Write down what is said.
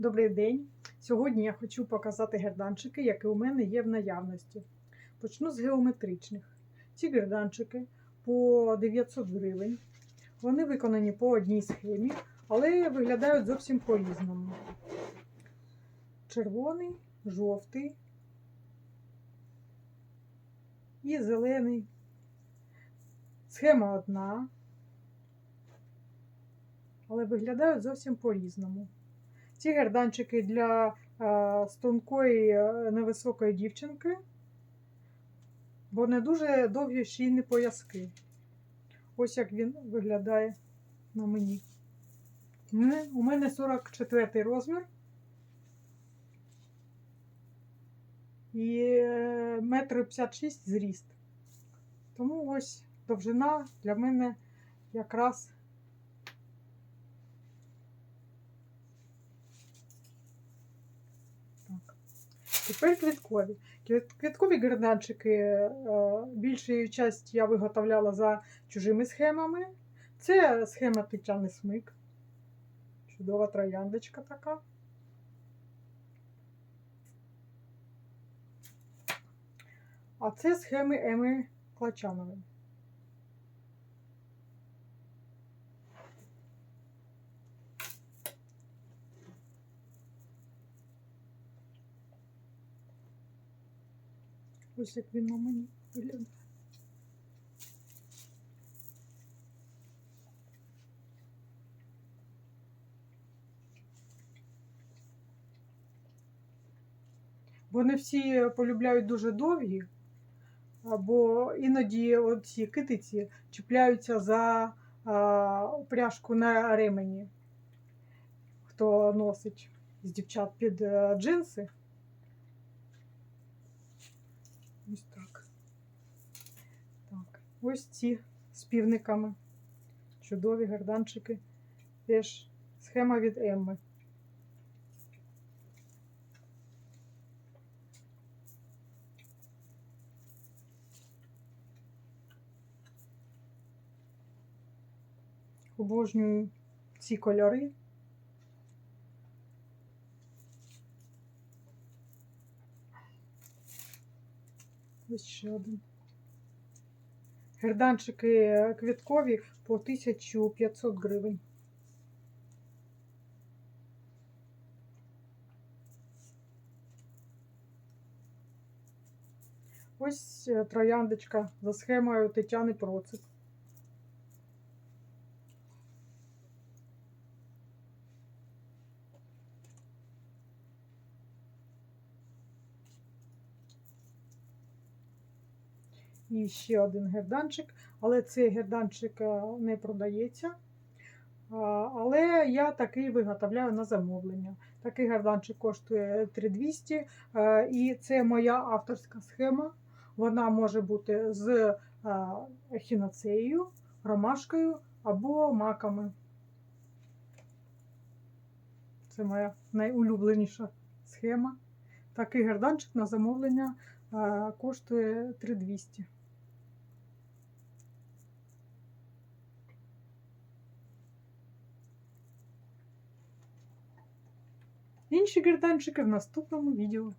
Добрий день! Сьогодні я хочу показати герданчики, які у мене є в наявності. Почну з геометричних. Ці герданчики по 900 гривень. Вони виконані по одній схемі, але виглядають зовсім по-різному. Червоний, жовтий і зелений. Схема одна, але виглядають зовсім по-різному. Ці герданчики для е, тонкої е, невисокої дівчинки, бо не дуже довгі шийні пояски. Ось як він виглядає на мені. У мене, у мене 44 розмір. І е, метр 56 зріст. Тому ось довжина для мене якраз Тепер квіткові. Квіткові герданчики е, більшу часть я виготовляла за чужими схемами. Це схема Тетяни Смик. Чудова трояндочка така. А це схеми Еми Клачанової. Ось як він на мені виглядає. Вони всі полюбляють дуже довгі, або іноді ці китиці чіпляються за а, пряжку на ремені, хто носить з дівчат під е, джинси. Ось ці з півниками. Чудові гарданчики. Теж схема від Емми. Обожнюю ці кольори. Ось ще один. Герданчики квіткові по 1500 гривень. Ось е, трояндочка за схемою Тетяни Процик. І ще один герданчик, але цей герданчик е, не продається. Але я такий виготовляю на замовлення. Такий герданчик коштує 3200, е, і це моя авторська схема. Вона може бути з е, ехінацеєю, ромашкою або маками. Це моя найулюбленіша схема. Такий герданчик на замовлення коштує 3200. Інші герданчики в наступному відео.